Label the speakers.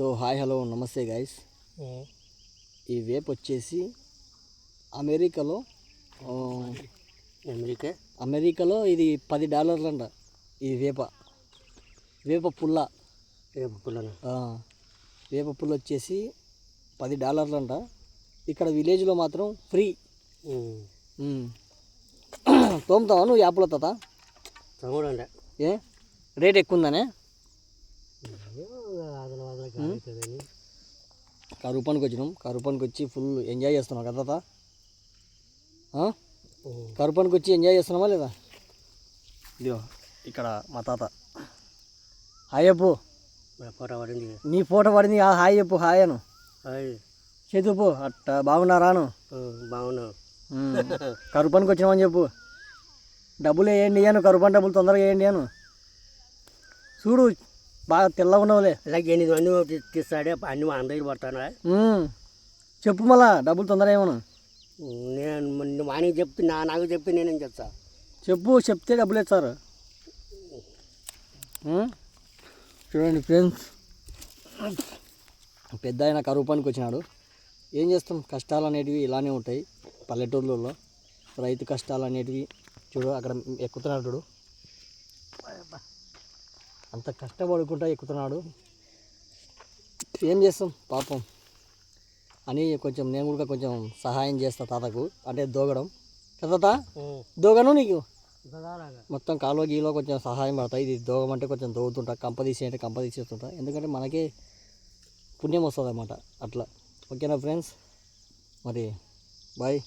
Speaker 1: So hi hello namaste guys ఈ వేప్ వచ్చేసి అమెరికాలో
Speaker 2: అమెరికా?
Speaker 1: అమెరికాలో ఇది పది డాలర్లు అంట ఈ వేప. వేప పుల్ల.
Speaker 2: రేపు పుల్లను?
Speaker 1: ఆ, వేప పుల్ల వచ్చేసి పది డాలర్లు అంట ఇక్కడ విలేజ్లో మాత్రం ఫ్రీ. తోముతావా నువ్వు యాప్లో తాత?
Speaker 2: తమ్ముడు
Speaker 1: ఏ? రేట్ ఎక్కువ ఉందనే కరువు పనికి వచ్చినాం కరువు పనికి వచ్చి ఫుల్ ఎంజాయ్ చేస్తున్నావు కదా? కరువు పనికి వచ్చి ఎంజాయ్ చేస్తున్నావా లేదా? ఇదిగో ఇక్కడ మా తాత. హాయ్
Speaker 2: మన ఫోటో పడింది.
Speaker 1: నీ ఫోటో పడింది ఆ హాయ్ చెప్పు హాయ్ అను.
Speaker 2: హాయ్.
Speaker 1: చేతుపు అట్ట బాగున్నారాను
Speaker 2: బాగున్నావు
Speaker 1: కరువు పనికి వచ్చినామని చెప్పు. డబ్బులు వేయండి అను. కరువు పని డబ్బులు తొందరగా వేయండి అను. చూడు బాగా తెల్లగా ఉన్నావులే
Speaker 2: అలాగే ఎనిమిది మంది తీస్తాడే అన్ని మా అందరికి పడతానా.
Speaker 1: చెప్పు మళ్ళా డబ్బులు తొందరగా ఏమను
Speaker 2: నేను మొన్న వానికి చెప్తే నా నాకు చెప్తే నేనేం చేస్తా?
Speaker 1: చెప్పు చెప్తే డబ్బులు ఇస్తారు? చూడండి ఫ్రెండ్స్. పెద్ద ఆయన కరువు పనికి వచ్చినాడు. ఏం చేస్తాం? కష్టాలు అనేటివి ఇలానే ఉంటాయి పల్లెటూర్లలో. రైతు కష్టాలు అనేటివి చూడు అక్కడ ఎక్కుతున్నాడు చూడు. అంత కష్టపడుకుంటా ఎక్కుతున్నాడు. ఏం చేస్తాం? పాపం. అని కొంచెం నేను కూడా కొంచెం సహాయం చేస్తా తాతకు. అంటే దోగడం. కదా దోగను నీకు? మొత్తం కాలువ గీలో కొంచెం సహాయం పడతాయి ఇది దోగమంటే కొంచెం దోగుతుంటా. కంప తీసి అంటే కంప తీసేస్తుంటా. ఎందుకంటే మనకే పుణ్యం వస్తుంది అన్నమాట అట్లా. ఓకేనా ఫ్రెండ్స్? మరి బాయ్.